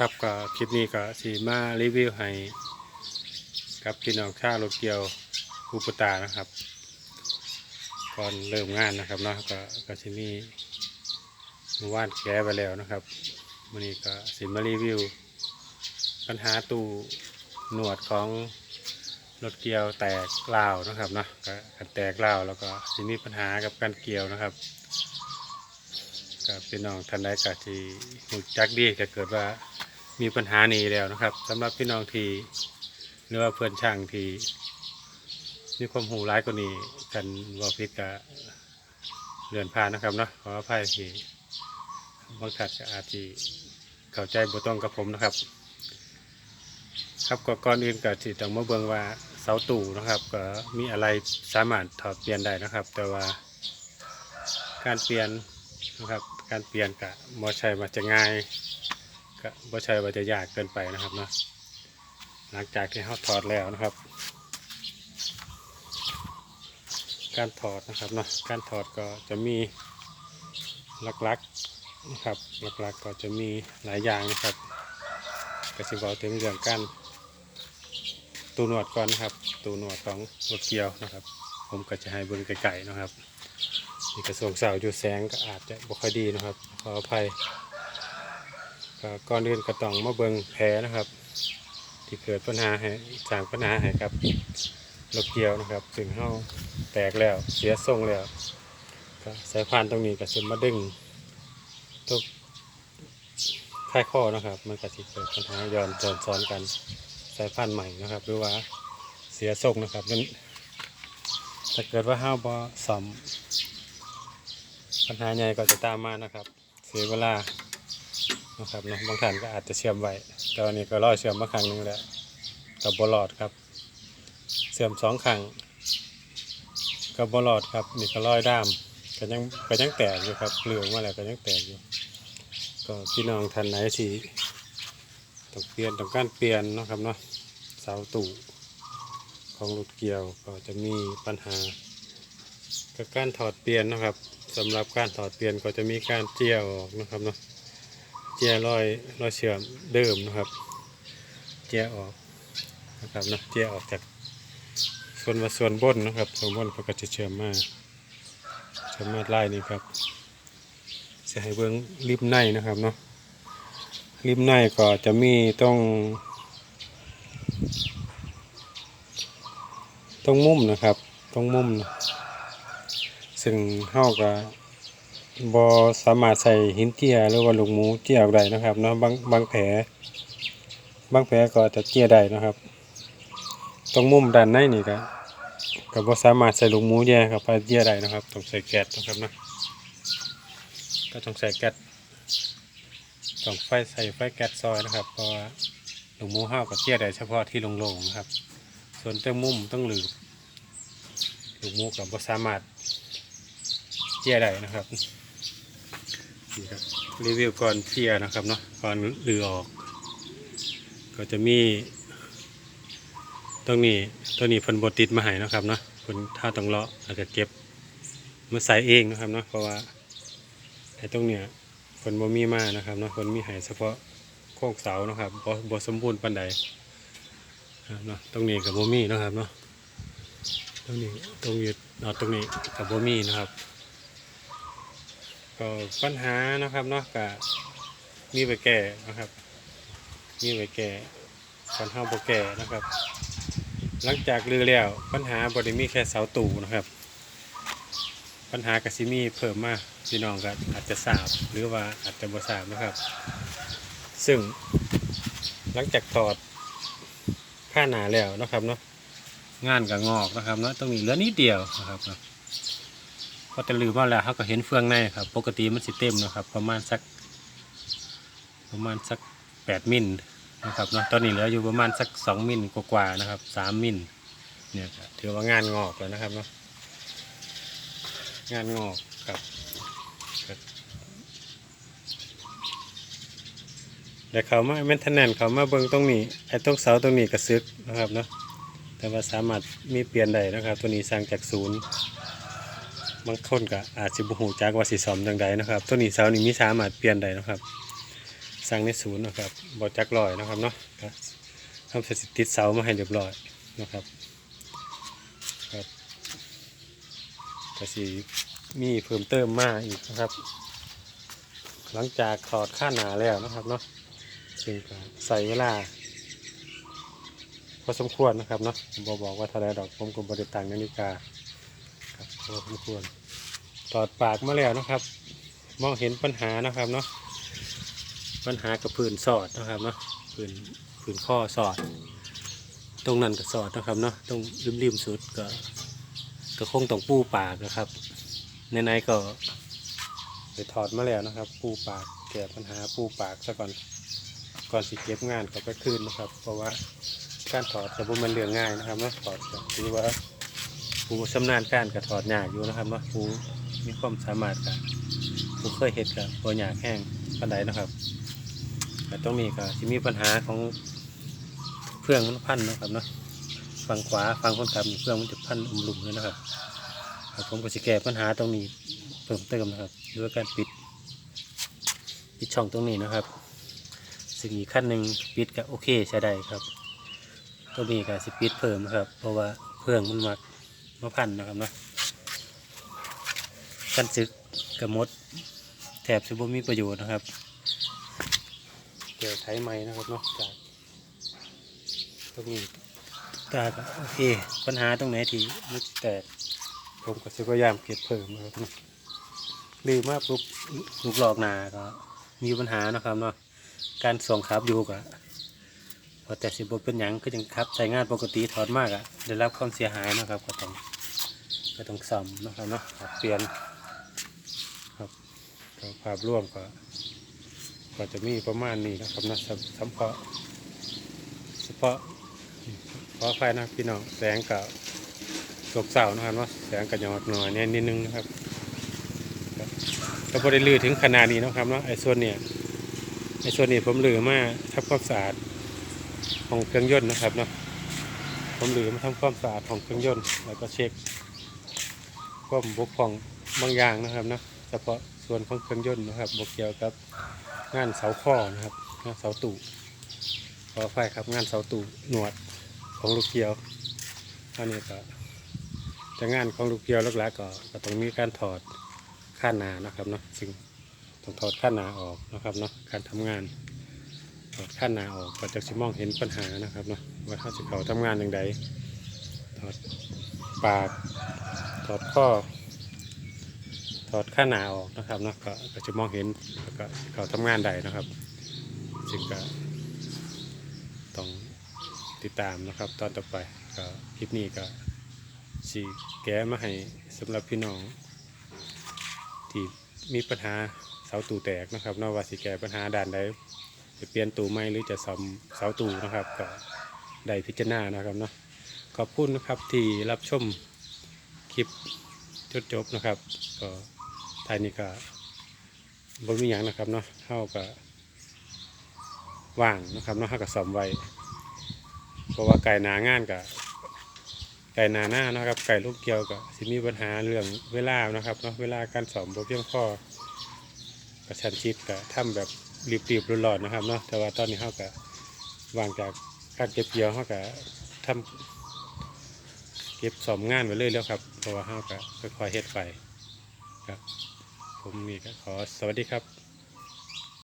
ครับก็คลิปนี้ก็สีมารีวิวให้กับพี่น้องชาโลเกียวคูปตานะครับ ก่อนเริ่มงานนะครับเนาะก็ก็สิมีวานแก้ไปแล้วนะครับวันนี้ก็สิมารีวิว ปัญหาตู้หนวดของรถเกียวแตกลาวนะครับเนาะก็การแตกลาวแล้วก็สิมีปัญหากับการเกียวนะครับก็พี่น้องท่านใดก็ที่หูจักดีก็เกิดว่า มีปัญหานี้แล้วนะครับสำหรับพี่น้องทีหรือว่าเพื่อนช่างทีมีความหูร้ายกว่านี้กันว่าพิษก็เลื่อนผ่านนะครับเนาะขออภัยทีบางท่านก็อาจจะเข้าใจบ่ตรงกับผมนะครับ ครับก็ก่อนอื่นก็ที่ต้องมาเบิ่งว่าเสาตู่นะครับ ก็มีอะไรสามารถถอดเปลี่ยนได้นะครับ แต่ว่าการเปลี่ยนนะครับ การเปลี่ยนกะบ่ใช่ว่าจะง่าย กะบ่ใช่ว่าจะยากเกินไปนะครับเนาะหลังจากที่เขาถอดแล้วนะครับ การถอดนะครับเนาะการถอดก็จะมีหลักๆนะครับหลักๆก็จะมีหลายอย่างนะครับกระสิบอกถึงเรื่องการตูนวดก่อนนะครับ ตูนวดของรถเกียวนะครับ ผมก็จะให้บนไก่ๆนะครับมีกระทรวงสาวอยู่แสงก็อาจจะบ่ค่อยดีนะครับขออภัย ก็ก่อนอื่นก็ต้องมาเบิ่งแผลนะครับ ที่เกิดปัญหาให้สร้างปัญหาให้กับรถเกียวนะครับถึงเฮาแตกแล้วเสียทรงแล้วก็สายพานตรงนี้ก็จะมาดึงตัวค่ายข้อนะครับ มันก็สิเกิดปัญหาย้อนจอนซ้อนกันสายพันธุ์ใหม่นะครับ หรือว่าเสียทรงนะครับมันถ้าเกิดว่าห้าวบอสอมปัญหาใหญ่ก็จะตามมานะครับ เสียเวลา นะครับเนาะบางท่านก็อาจจะเชื่อมไว้แต่วันนี้ก็รอเชื่อมมาครั้งหนึงแล้วกับบลอดครับเชื่อมสองครั้งกับบลอดครับนี่ก็ร้อยด้ามก็ยังก็ยังแตกอยู่ครับเหลืองมาแล้วก็ยังแตกอยู่ ก็พี่น้องท่านไหนที่ต้องเปลี่ยนต้องการเปลี่ยนนะครับเนาะเสาตู่ของรถเกี่ยวก็จะมีปัญหากับการถอดเปลี่ยนนะครับสำหรับการถอดเปลี่ยนก็จะมีการเจียวออกนะครับเนาะ เจียรอยรอยเชื่อมเดิมนะครับเจียออกนะครับนะเจียออกจากส่วนมาส่วนบนนะครับส่วนบนเขาก็จะเชื่อมมาเชื่อมมาไล่นี่ครับจะให้เบิ้งริมในนะครับเนาะริมในก็จะมีต้องต้องมุมนะครับต้องมุมนะซึ่งเฮาก็บ บอสามารถใส่หินเจียหรือว่าลูกหมูเจียออกได้นะครับเนาะบางบางแผลบางแผลก็จะเจียได้นะครับตรงมุมด้านในนี่ก็ก็บ่สามารถใส่ลูกหมูแย่ครับไปเจียได้นะครับต้องใส่แก๊สนะครับนะก็ต้องใส่แก๊สต้องไฟใส่ไฟแก๊สซอยนะครับเพราะว่าลูกหมูห้าวกับเจียได้เฉพาะที่โล่งๆนะครับ ส่วนต้ามุมต้องหลืบลูกหมูกับบ่สามารถเจียได้นะครับ นี่ครับรีวิวก่อนเจี๊ยนะครับเนาะก่อนลือออก ก็จะมีตรงนี้ตัวนี้เพิ่นบติดมาให้นะครับเนาะเพิ่นถ้าต้องเลาะแล้วก็เก็บมาใส่เองนะครับเนาะเพราะว่าไอ้ตรงเนี้ยฝนบ่มีมานะครับเนาะฝนมีให้เฉพาะโคกเสานะครับบ่บ่สมบูรณ์ปานใดเนาะตรงนี้กับบ่มีนะครับเนาะตรงนี้ตรงนี้เอาตรงนี้กับบ่มีนะครับ ก็ปัญหานะครับเนาะก็มีไปแก้นะครับ มีไปแก้ก่อนเฮาบ่แก้นะครับ หลังจากลือแล้วปัญหาบ่ได้มีแค่เสาตู่นะครับ ปัญหากสิมีเพิ่มมาพี่น้องก็อาจจะทราบหรือว่าอาจจะบ่ทราบนะครับ ซึ่งหลังจากถอดผ้าหนาแล้วนะครับเนาะงานก็งอกนะครับเนาะตรงนี้เหลือนิดเดียวนะครับเนาะ พอจะลืมมาแล้วเขาก็เห็นเฟืองในครับ ปกติมันสิเต็มนะครับ ประมาณสัก ประมาณสักแปดมิลนะครับเนาะตอนนี้เหลืออยู่ประมาณสักสองมิลกว่าๆนะครับสามมิลเนี่ยถือว่างานงอกแล้วนะครับเนาะงานงอกครับแต่เขามาแมนทนแนนเขามาเบิ่งตรงนี้ไอ้ตรงเสาตรงนี้กระซึกนะครับเนาะแต่ว่าสามารถมีเปลี่ยนได้นะครับ ตัวนี้สร้างจากศูนย์ บางคนก็อาจสิบุหูจักว่าสิสอมจังใดนะครับ ตัวนี้เสานี่มีสามารถเปลี่ยนได้นะครับ สั่งในศูนย์นะครับบอจักลอยนะครับเนาะทำสถิติเสามาให้เรียบร้อยนะครับครับก็สีมีเพิ่มเติมมาอีกนะครับ หลังจากถอดข้าหนาแล้วนะครับเนาะซึ่งใส่เวลาพอสมควรนะครับเนาะผมบอกว่าเท่าไรดอกผมก็บริตังนาฬิกา พอสมควรถอดปากมาแล้วนะครับ มองเห็นปัญหานะครับเนาะปัญหากับพื้นสอดนะครับเนาะพื้นพื้นข้อสอด ตรงนั้นก็สอดนะครับเนาะตรงริมริมๆสุดก็ก็คงต้องปูปากนะครับในๆก็ไปถอดมาแล้วนะครับ ปูปากแก้ปัญหาปูปากซะก่อนก่อนสิเก็บงานก็ไปคืนนะครับ เพราะว่าการถอดจะบ่แมันเรื่องง่ายนะครับเนาะถอดถือว่า ผู้ชำนาญการก็ถอดหยากอยู่นะครับเนาผู้มีความสามารถกับผู้เคยเห็ดกับตัวหยากแห้งปานใดนะครับแต่ตรงนี้ก็ที่มีปัญหาของเฟืองมันพันนะครับเนาะฝั่งขวาฝั่งคนขับนี่เฟืองมันจะพันอุมลุมเลยนะครับครับผมก็จะแก้ปัญหาตรงนี้เพิ่มเติมนะครับด้วยการปิดปิดช่องตรงนี้นะครับสิ่งอีกขั้นหนึ่งปิดก็โอเคใช้ได้ครับ ตัวนี้ก็สิปิดเพิ่มนะครับ เพราะว่าเพื่องมันมัก มาพันนะครับเนาะกันซึกกับมดแถบสิบมีประโยชน์นะครับเกี่ยวไถไหมนะครับเนาะจากตรงนี้ตาโอเคปัญหาตรงไหนที่มันแตกผมก็สิพยายามเก็บเพิ่มนะครับเลืมมากปุ๊บลูกหลอกหนาก็มีปัญหานะครับเนาะการส่งขับอยู่กับพอแต่สิบเป็นหยังก็ยังครับใช้งานปกติถอดมากอะได้รับความเสียหายนะครับก็ต้อง ก็ต้องซ่อมนะครับเนาะเปลี่ยนครับภาพร่วมก็ก็จะมีประมาณนี้นะครับนะสำเพาะเฉพาะขอไฟนะพี่น้องแสงกับสกเสานะครับว่าแสงกับหยอดหน่อยเนี่ยนิดนึงนะครับก็พอได้ลือถึงขนาดนี้นะครับเนาะไอ้ส่วนเนี่ยไอ้ส่วนนี้ผมลือมาทับความสะอาดของเครื่องยนต์นะครับเนาะผมหรือมาทำความสะอาดของเครื่องยนต์แล้วก็เช็ค ความบกพร่องบางอย่างนะครับนะเฉพาะส่วนของเครื่องยนต์นะครับบกเกี่ยวกับงานเสาข้อนะครับงานเสาตู่ขอไฟครับงานเสาตู่หนวดของลูกเกียวอันนี้ก็จะงานของลูกเกียวหลักๆก็ก็ต้องมีการถอดข้านานะครับเนาะซึ่งต้องถอดข้านาออกนะครับเนาะการทำงานถอดขั้นหนาออกก็จะสิมองเห็นปัญหานะครับเนาะว่าถ้าสิเขาทำงานอย่างใดถอดปาก ถอดข้อ ถอดขั้นหนาออกนะครับเนาะก็จะมองเห็นแล้วก็เขาทำงานใดนะครับจึงก็ต้องติดตามนะครับ ตอนต่อไปก็คลิปนี้ก็สีแก้มาให้สำหรับพี่น้อง ที่มีปัญหาเสาตูแตกนะครับนาะว่าสิแก้ปัญหาด้านใดจะเปลี่ยนตูไหมหรือจะซ่อมเสาตูนะครับ ก็ได้พิจารณานะครับเนาะขอบคุณนะครับที่รับชม คลิปจนจบนะครับ ก็ท้ายนี้ก็บนมีอย่างนะครับเนาะเท่ากับว่างนะครับเนาะเท่ากับซ่อมไว้เพราะว่าไก่นางานกับไก่นาหน้านะครับ ไก่ลูกเกียวกับสิมีปัญหาเรื่องเวลานะครับเนาะเวลาการซ่อมบเพียงพอกระชันชิดกับทำแบบรีบๆร้อนๆนะครับเนาะแต่ว่าตอนนี้เขาก็วางจากการเก็บเกี่ยวเขาก็ทำ เก็บสอมงานไปเรื่อยแล้วครับเพราะว่าเขาก็ค่อยๆเฮ็ดไปครับ ผมนี่ก็ขอสวัสดีครับ